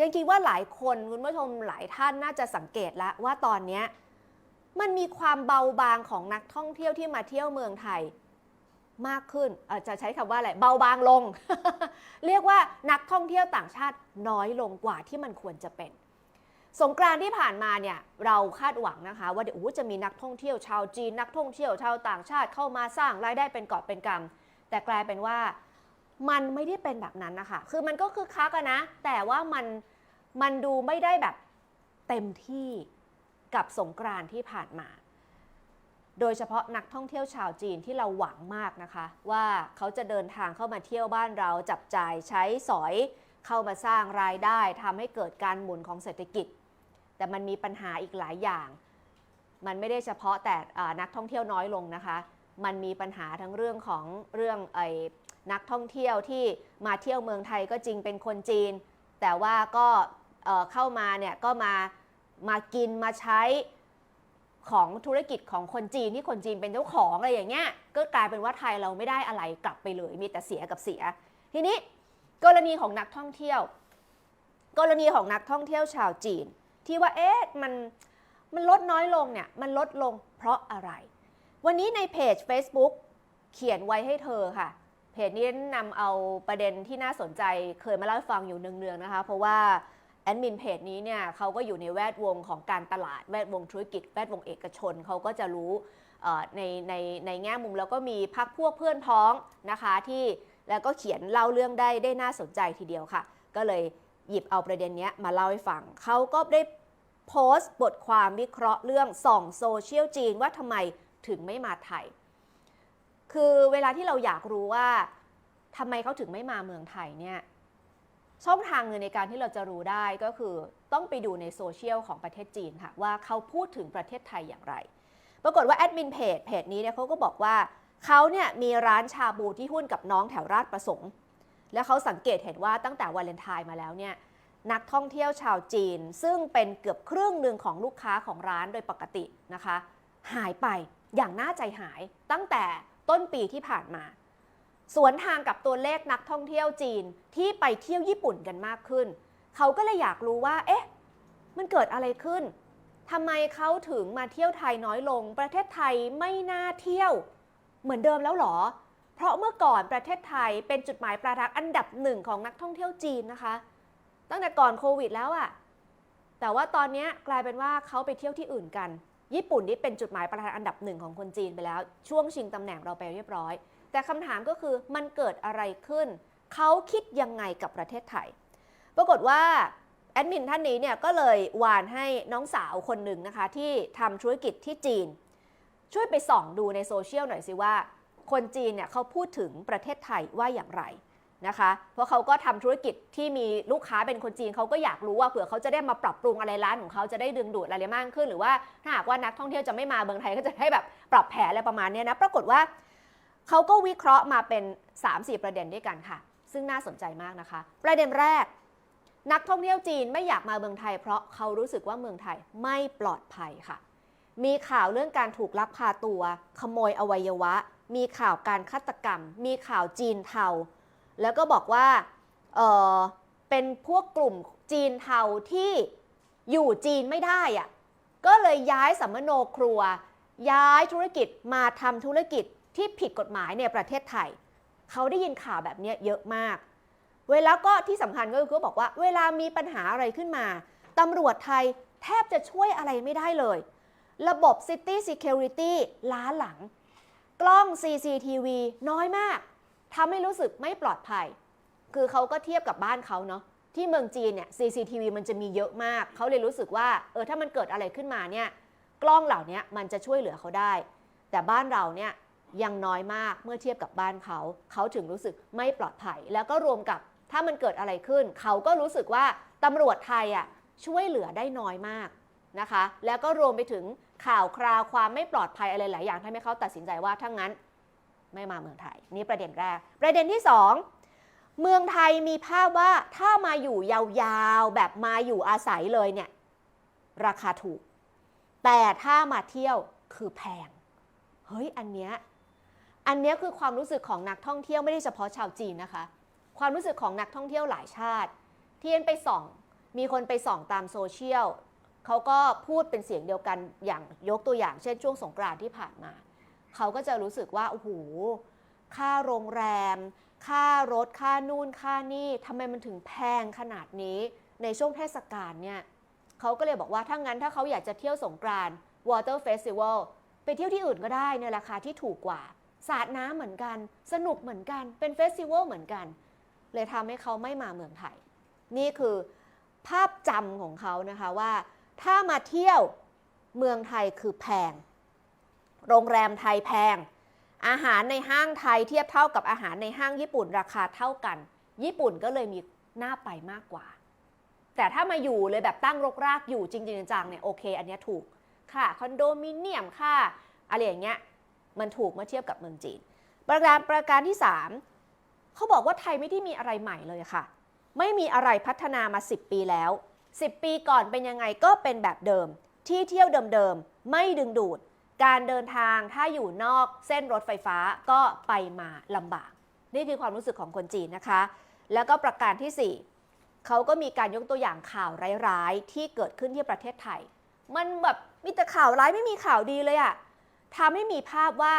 ยังคิดว่าหลายคนคุณผู้ชมหลายท่านน่าจะสังเกตแล้วว่าตอนนี้มันมีความเบาบางของนักท่องเที่ยวที่มาเที่ยวเมืองไทยมากขึ้นอ่อจะใช้คำว่าอะไรเบาบางลง เรียกว่านักท่องเที่ยวต่างชาติน้อยลงกว่าที่มันควรจะเป็น สงกรานที่ผ่านมาเนี่ยเราคาดหวังนะคะ ว่าเดี๋ยวจะมีนักท่องเที่ยวชาวจีน นักท่องเที่ยวชาวต่างชาติเข้ามาสร้างรายได้เป็นกอบเป็นกำแต่กลายเป็นว่า มันไม่ได้เป็นแบบนั้นนะคะ คือมันก็คือคักนะ แต่ว่ามันมันดูไม่ได้แบบเต็มที่กับสงกรานที่ผ่านมา โดยเฉพาะนักท่องเที่ยวชาวจีนที่เราหวังมากนะคะ ว่าเขาจะเดินทางเข้ามาเที่ยวบ้านเราจับจ่ายใช้สอยเข้ามาสร้างรายได้ทำให้เกิดการหมุนของเศรษฐกิจ แต่มันมีปัญหาอีกหลายอย่าง มันไม่ได้เฉพาะแต่นักท่องเที่ยวน้อยลงนะคะ มันมีปัญหาทั้งเรื่องของเรื่องไอ นักท่องเที่ยวที่มาเที่ยวเมืองไทยก็จริงเป็นคนจีน แต่ว่าก็เข้ามาเนี่ยก็มามากินมาใช้ของธุรกิจของคนจีนที่คนจีนเป็นเจ้าของอะไรอย่างเงี้ยก็กลายเป็นว่าไทยเราไม่ได้อะไรกลับไปเลย มีแต่เสียกับเสีย ทีนี้กรณีของนักท่องเที่ยว กรณีของนักท่องเที่ยวชาวจีน ที่ว่าเอ๊ะมันมันลดน้อยลงเนี่ยมันลดลงเพราะอะไร วันนี้ในเพจ Facebook เขียนไว้ให้เธอค่ะ เพจนี้นำเอาประเด็นที่น่าสนใจเคยมาเล่าให้ฟังอยู่เนืองๆนะคะ เพราะว่าแอดมินเพจนี้เนี่ยเขาก็อยู่ในแวดวงของการตลาดแวดวงธุรกิจ แวดวงเอกชนเขาก็จะรู้ในในในแง่มุมแล้วก็มีพักพวกเพื่อนพ้องนะคะที่แล้วก็เขียนเล่าเรื่องได้ได้น่าสนใจทีเดียวค่ะ ก็เลยหยิบเอาประเด็นนี้มาเล่าให้ฟังเขาก็ได้โพสต์บทความวิเคราะห์เรื่องส่องโซเชียลจีนว่าทำไมถึงไม่มาไทย คือเวลาที่เราอยากรู้ว่าทำไมเขาถึงไม่มาเมืองไทยเนี่ยช่องทางหนึ่งในการที่เราจะรู้ได้ก็คือต้องไปดูในโซเชียลของประเทศจีนค่ะ ว่าเขาพูดถึงประเทศไทยอย่างไร ปรากฏว่าแอดมินเพจเพจนี้เนี่ยเขาก็บอกว่าเขาเนี่ยมีร้านชาบูที่หุ้นกับน้องแถวราชประสงค์ และเขาสังเกตเห็นว่าตั้งแต่วาเลนไทน์มาแล้วเนี่ยนักท่องเที่ยวชาวจีน ซึ่งเป็นเกือบครึ่งหนึ่งของลูกค้าของร้านโดยปกตินะคะ หายไปอย่างน่าใจหายตั้งแต่ ต้นปีที่ผ่านมา สวนทางกับตัวเลขนักท่องเที่ยวจีนที่ไปเที่ยวญี่ปุ่นกันมากขึ้น เขาก็เลยอยากรู้ว่า เอ๊ะ มันเกิดอะไรขึ้นทำไมเขาถึงมาเที่ยวไทยน้อยลง ประเทศไทยไม่น่าเที่ยว เหมือนเดิมแล้วหรอ เพราะเมื่อก่อนประเทศไทยเป็นจุดหมายปลายทางอันดับหนึ่งของนักท่องเที่ยวจีนนะคะ ตั้งแต่ก่อนโควิดแล้วอะแต่ว่าตอนนี้กลายเป็นว่าเขาไปเที่ยวที่อื่นกัน ญี่ปุ่นนี่เป็นจุดหมายปลายทางอันดับหนึ่งของคนจีนไปแล้ว ช่วงชิงตำแหน่งเราไปเรียบร้อย แต่คำถามก็คือมันเกิดอะไรขึ้น เขาคิดยังไงกับประเทศไทย ปรากฏว่าแอดมินท่านนี้เนี่ยก็เลยวานให้น้องสาวคนหนึ่งนะคะ ที่ทำธุรกิจที่จีน ช่วยไปส่องดูในโซเชียลหน่อยสิว่า คนจีนเนี่ยเขาพูดถึงประเทศไทยว่าอย่างไร นะคะ เพราะเขาก็ทำธุรกิจที่มีลูกค้าเป็นคนจีนเขาก็อยากรู้ว่าเผื่อเขาจะได้มาปรับปรุงอะไรร้านของเขาจะได้ดึงดูดอะไรมากขึ้น หรือว่าถ้าหากว่านักท่องเที่ยวจะไม่มาเมืองไทยก็จะให้แบบปรับแผนอะไรประมาณนี้นะ ปรากฏว่าเขาก็วิเคราะห์มาเป็น 3-4 ประเด็นด้วยกันค่ะ ซึ่งน่าสนใจมากนะคะ ประเด็นแรก นักท่องเที่ยวจีนไม่อยากมาเมืองไทย เพราะเขารู้สึกว่าเมืองไทยไม่ปลอดภัยค่ะ มีข่าวเรื่องการถูกลักพาตัว ขโมยอวัยวะ มีข่าวการฆาตกรรม มีข่าวจีนเทา แล้วก็บอกว่าเออเป็นพวกกลุ่มจีนเทาที่อยู่จีนไม่ได้อะก็เลยย้ายสัมมโนครัว ย้ายธุรกิจมาทำธุรกิจที่ผิดกฎหมายในประเทศไทย เขาได้ยินข่าวแบบนี้เยอะมาก เวลาก็ที่สำคัญก็คือเขาบอกว่าเวลามีปัญหาอะไรขึ้นมาตำรวจไทยแทบจะช่วยอะไรไม่ได้เลย ระบบ City Security ล้าหลัง กล้อง CCTV น้อยมาก ทำให้รู้สึกไม่ปลอดภัย คือเขาก็เทียบกับบ้านเขาเนาะที่เมืองจีนเนี่ย CCTV มันจะมีเยอะมาก เขาเลยรู้สึกว่าเออถ้ามันเกิดอะไรขึ้นมาเนี่ย กล้องเหล่านี้มันจะช่วยเหลือเขาได้ แต่บ้านเราเนี่ยยังน้อยมากเมื่อเทียบกับบ้านเขา เขาถึงรู้สึกไม่ปลอดภัย แล้วก็รวมกับถ้ามันเกิดอะไรขึ้น เขาก็รู้สึกว่าตำรวจไทยอะช่วยเหลือได้น้อยมากนะคะ แล้วก็รวมไปถึงข่าวคราวความไม่ปลอดภัยอะไรหลายอย่างทำให้เขาตัดสินใจว่าถ้างั้น ไม่มาเมืองไทย นี่ประเด็นแรก ประเด็นที่ 2 เมืองไทยมีภาพว่าถ้ามาอยู่ยาวๆ แบบมาอยู่อาศัยเลยเนี่ย ราคาถูก แต่ถ้ามาเที่ยวคือแพง เฮ้ยอันเนี้ยอันเนี้ยคือความรู้สึกของนักท่องเที่ยวไม่ได้เฉพาะชาวจีนนะคะ ความรู้สึกของนักท่องเที่ยวหลายชาติ ที่เอ็นไปส่อง มีคนไปส่องตามโซเชียลเขาก็พูดเป็นเสียงเดียวกันอย่างยกตัวอย่างเช่นช่วงสงกรานต์ที่ผ่านมา เขาก็จะรู้สึกว่าโอ้โหค่าโรงแรม ค่ารถค่านู่นค่านี่ทำไมมันถึงแพงขนาดนี้ในช่วงเทศกาลเนี่ยเขาก็เลยบอกว่าถ้างั้นถ้าเขาอยากจะเที่ยวสงกรานต์ Water Festival ไปเที่ยวที่อื่นก็ได้ในราคาที่ถูกกว่า สาดน้ำเหมือนกัน สนุกเหมือนกัน เป็นเฟสติวัลเหมือนกัน เลยทำให้เขาไม่มาเมืองไทย นี่คือภาพจำของเขานะคะว่า ถ้ามาเที่ยวเมืองไทยคือแพง โรงแรมไทยแพง อาหารในห้างไทยเทียบเท่ากับอาหารในห้างญี่ปุ่นราคาเท่ากัน ญี่ปุ่นก็เลยมีหน้าไปมากกว่า แต่ถ้ามาอยู่เลยแบบตั้งรกรากอยู่จริงๆจังๆเนี่ยโอเค อันนี้ถูกค่ะคอนโดมิเนียมค่ะอะไรอย่างเงี้ยมันถูกเมื่อเทียบกับเมืองจีน ประการประการที่ 3เขาบอกว่าไทยไม่ได้มีอะไรใหม่เลยค่ะ ไม่มีอะไรพัฒนามา 10 ปีแล้ว 10 ปีก่อนเป็นยังไงก็เป็นแบบเดิม ที่เที่ยวเดิมๆไม่ดึงดูด การเดินทางถ้าอยู่นอกเส้นรถไฟฟ้าก็ไปมาลำบาก นี่คือความรู้สึกของคนจีนนะคะ แล้วก็ประการทีสี่ 4เขาก็มีการยกตัวอย่างข่าวร้ายๆ ที่เกิดขึ้นที่ประเทศไทย มันแบบมีแต่ข่าวร้ายไม่มีข่าวดีเลยอะทำให้มีภาพว่า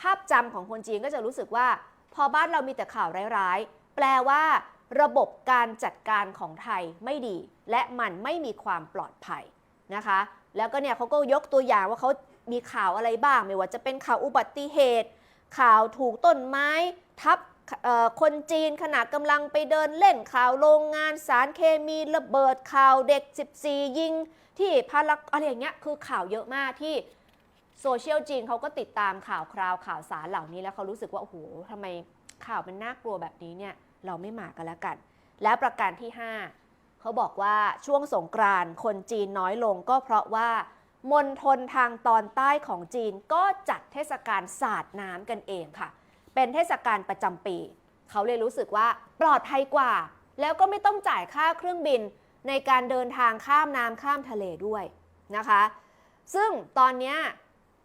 ภาพจำของคนจีนก็จะรู้สึกว่า พอบ้านเรามีแต่ข่าวร้ายๆ แปลว่าระบบการจัดการของไทยไม่ดี และมันไม่มีความปลอดภัยนะคะ แล้วก็เนี่ยเขาก็ยกตัวอย่างว่าเขา มีข่าวอะไรบ้าง ไม่ว่าจะเป็นข่าวอุบัติเหตุ ข่าวถูกต้นไม้ทับคนจีนขณะกำลังไปเดินเล่นข่าวโรงงานสารเคมีระเบิดข่าวเด็ก 14 ยิง ที่พารากอะไรอย่างเงี้ยคือข่าวเยอะมากที่โซเชียลจีนเขาก็ติดตามข่าวคราวข่าวสารเหล่านี้แล้วเขารู้สึกว่า โอ้โหทำไมข่าวมันน่ากลัวแบบนี้เนี่ย เราไม่มากันแล้วกัน และประการที่ 5เขาบอกว่าช่วงสงกรานต์คนจีนน้อยลงก็เพราะว่า มณฑลทางตอนใต้ของจีนก็จัดเทศกาลสาดน้ำกันเองค่ะ เป็นเทศกาลประจำปี เขาเลยรู้สึกว่าปลอดภัยกว่า แล้วก็ไม่ต้องจ่ายค่าเครื่องบินในการเดินทางข้ามน้ำข้ามทะเลด้วยนะคะ ซึ่งตอนนี้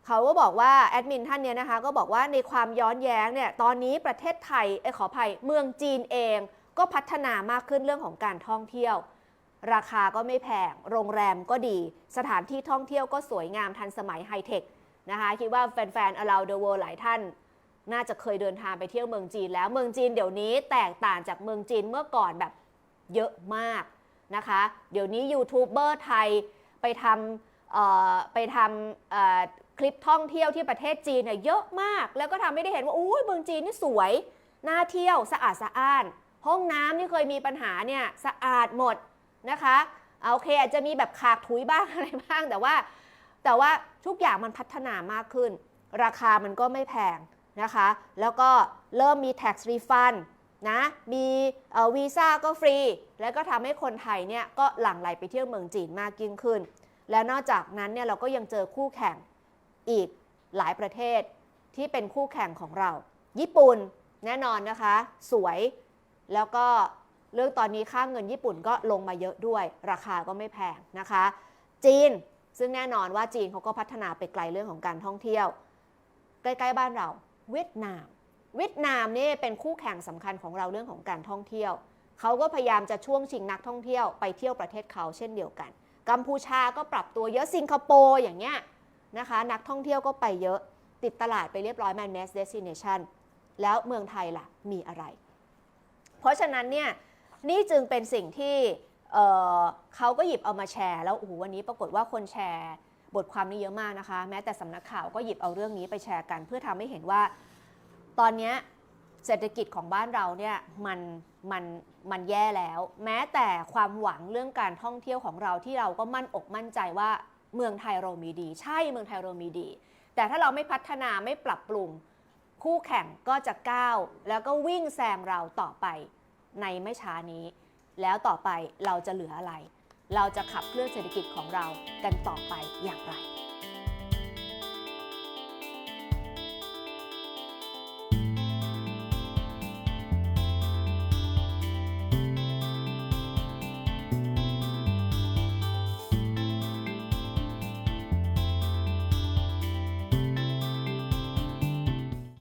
เขาก็บอกว่าแอดมินท่านเนี้ยนะคะก็บอกว่าในความย้อนแย้งเนี่ยตอนนี้ประเทศไทยเอยขออภัยเมืองจีนเองก็พัฒนามากขึ้นเรื่องของการท่องเที่ยว ราคาก็ไม่แพง โรงแรมก็ดี สถานที่ท่องเที่ยวก็สวยงามทันสมัยไฮเทคนะคะคิดว่าแฟนๆ around the world หลายท่าน น่าจะเคยเดินทางไปเที่ยวเมืองจีนแล้วเมืองจีนเดี๋ยวนี้แตกต่างจากเมืองจีนเมื่อก่อนแบบเยอะมากนะคะ เดี๋ยวนี้ยูทูบเบอร์ไทยไปทำไปทำคลิปท่องเที่ยวที่ประเทศจีนเนี่ยเยอะมาก แล้วก็ทำให้ได้เห็นว่าอุ้ยเมืองจีนนี่สวยน่าเที่ยวสะอาดสะอ้าน ห้องน้ำที่เคยมีปัญหาเนี่ยสะอาดหมด นะคะเอาโอเคอาจจะมีแบบขากถุยบ้างอะไรบ้างแต่ว่า แต่ว่าทุกอย่างมันพัฒนามากขึ้น ราคามันก็ไม่แพงนะคะ แล้วก็เริ่มมี tax refund นะ มีวีซ่าก็ฟรี แล้วก็ทำให้คนไทยเนี่ยก็หลั่งไหลไปเที่ยวเมืองจีนมากยิ่งขึ้น และนอกจากนั้นเนี่ยเราก็ยังเจอคู่แข่งอีกหลายประเทศที่เป็นคู่แข่งของเรา ญี่ปุ่นแน่นอนนะคะ สวยแล้วก็ เรื่องตอนนี้ค่าเงินญี่ปุ่นก็ลงมาเยอะด้วย ราคาก็ไม่แพงนะคะ จีนซึ่งแน่นอนว่าจีนเขาก็พัฒนาไปไกลเรื่องของการท่องเที่ยว ใกล้ๆบ้านเราเวียดนาม เวียดนามนี่เป็นคู่แข่งสำคัญของเราเรื่องของการท่องเที่ยวเขาก็พยายามจะช่วงชิงนักท่องเที่ยวไปเที่ยวประเทศเขาเช่นเดียวกัน กัมพูชาก็ปรับตัวเยอะสิงคโปร์อย่างเงี้ยนะคะ นักท่องเที่ยวก็ไปเยอะติดตลาดไปเรียบร้อย Man Mass Destination แล้วเมืองไทยล่ะมีอะไร เพราะฉะนั้นเนี่ย นี่จึงเป็นสิ่งที่เเขาก็หยิบเอามาแชร์ แล้วโอ้โหวันนี้ปรากฏว่าคนแชร์บทความนี้เยอะมากนะคะ แม้แต่สำนักข่าวก็หยิบเอาเรื่องนี้ไปแชร์กัน เพื่อทำให้เห็นว่า ตอนนี้เศรษฐกิจของบ้านเราเนี่ยมันมันมันแย่แล้ว แม้แต่ความหวังเรื่องการท่องเที่ยวของเราที่เราก็มั่นอกมั่นใจว่าเมืองไทยเรามีดี ใช่เมืองไทยเรามีดี แต่ถ้าเราไม่พัฒนาไม่ปรับปรุง คู่แข่งก็จะก้าวแล้วก็วิ่งแซงเราต่อไป ในไม่ช้านี้ แล้วต่อไปเราจะเหลืออะไร เราจะขับเคลื่อนเศรษฐกิจของเรากันต่อไปอย่างไร